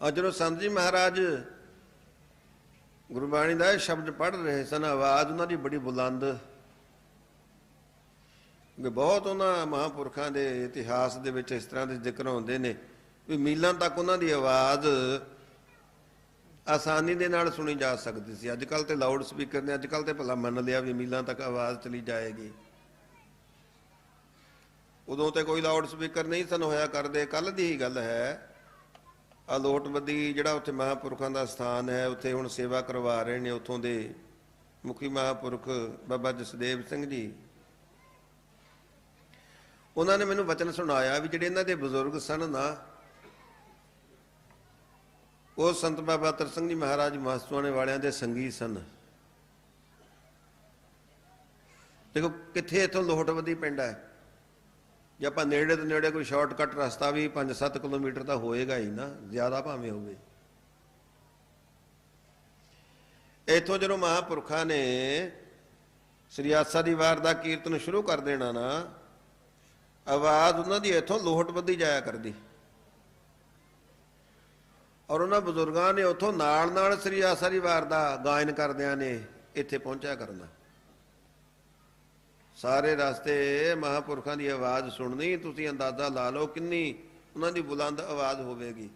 ਅੱਜ ਜਦੋਂ ਸੰਤ ਜੀ ਮਹਾਰਾਜ ਗੁਰਬਾਣੀ ਦਾ ਇਹ ਸ਼ਬਦ ਪੜ੍ਹ ਰਹੇ ਸਨ, ਆਵਾਜ਼ ਉਹਨਾਂ ਦੀ ਬੜੀ ਬੁਲੰਦ ਵੀ ਬਹੁਤ ਉਹਨਾਂ ਮਹਾਪੁਰਖਾਂ ਦੇ ਇਤਿਹਾਸ ਦੇ ਵਿੱਚ ਇਸ ਤਰ੍ਹਾਂ ਦੇ ਜ਼ਿਕਰ ਹੁੰਦੇ ਨੇ ਵੀ ਮੀਲਾਂ ਤੱਕ ਉਹਨਾਂ ਦੀ ਆਵਾਜ਼ ਆਸਾਨੀ ਦੇ ਨਾਲ ਸੁਣੀ ਜਾ ਸਕਦੀ ਸੀ। ਅੱਜ ਕੱਲ ਤੇ ਲਾਊਡ ਸਪੀਕਰ ਨੇ ਅੱਜ ਕੱਲ ਤੇ ਭਲਾ ਮੰਨ ਲਿਆ ਵੀ ਮੀਲਾਂ ਤੱਕ ਆਵਾਜ਼ ਚਲੀ ਜਾਏਗੀ। ਉਦੋਂ ਤੇ ਕੋਈ ਲਾਊਡ ਸਪੀਕਰ ਨਹੀਂ ਸਨ, ਹੋਇਆ ਕਰਦੇ ਕੱਲ ਦੀ ਹੀ ਗੱਲ ਹੈ ਅਲੋਟਬੱਦੀ ਜਿਹੜਾ ਉੱਥੇ ਮਹਾਪੁਰਖਾਂ ਦਾ ਸਥਾਨ ਹੈ, ਉੱਥੇ ਹੁਣ ਸੇਵਾ ਕਰਵਾ ਰਹੇ ਨੇ ਉੱਥੋਂ ਦੇ ਮੁਖੀ ਮਹਾਪੁਰਖ ਬਾਬਾ ਜਸਦੇਵ ਸਿੰਘ ਜੀ। ਉਹਨਾਂ ਨੇ ਮੈਨੂੰ ਵਚਨ ਸੁਣਾਇਆ ਵੀ ਜਿਹੜੇ ਇਹਨਾਂ ਦੇ ਬਜ਼ੁਰਗ ਸਨ ਨਾ, ਉਹ ਸੰਤ ਬਾਬਾ ਤਰ ਸਿੰਘ ਜੀ ਮਹਾਰਾਜ ਮਹਸਤਵਾਣੇ ਵਾਲਿਆਂ ਦੇ ਸੰਗੀ ਸਨ। ਦੇਖੋ, ਕਿੱਥੇ ਇਥੋਂ ਲੋਹਟਵਦੀ ਪਿੰਡ ਹੈ? ਜੇ ਆਪਾਂ ਨੇੜੇ ਤੋਂ ਨੇੜੇ ਕੋਈ ਸ਼ਾਰਟਕਟ ਰਸਤਾ ਵੀ 5-7 ਕਿਲੋਮੀਟਰ ਤਾਂ ਹੋਏਗਾ ਹੀ ਨਾ, ਜ਼ਿਆਦਾ ਭਾਵੇਂ ਹੋਵੇ। ਇਥੋਂ ਜਦੋਂ ਮਹਾਪੁਰਖਾਂ ਨੇ ਸ੍ਰੀ ਆਸਾ ਦੀ ਵਾਰ ਦਾ ਕੀਰਤਨ ਸ਼ੁਰੂ ਕਰ ਦੇਣਾ ਨਾ, ਆਵਾਜ਼ ਉਹਨਾਂ ਦੀ ਇਥੋਂ ਲੋਹਟਵੱਦੀ ਜਾਇਆ ਕਰਦੀ। ਔਰ ਉਹਨਾਂ ਬਜ਼ੁਰਗਾਂ ਨੇ ਉਥੋਂ ਨਾਲ ਨਾਲ ਸ੍ਰੀ ਆਸਾ ਦੀ ਵਾਰ ਦਾ ਗਾਇਨ ਕਰਦਿਆਂ ਨੇ ਇੱਥੇ ਪਹੁੰਚਿਆ ਕਰਨਾ। ਸਾਰੇ ਰਸਤੇ ਮਹਾਪੁਰਖਾਂ ਦੀ ਆਵਾਜ਼ ਸੁਣਨੀ, ਤੁਸੀਂ ਅੰਦਾਜ਼ਾ ਲਾ ਲਓ ਕਿੰਨੀ ਉਹਨਾਂ ਦੀ ਬੁਲੰਦ ਆਵਾਜ਼ ਹੋਵੇਗੀ।